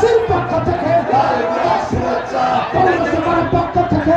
দেশবাসীর পক্ষ থেকে। পক্ষ থেকে।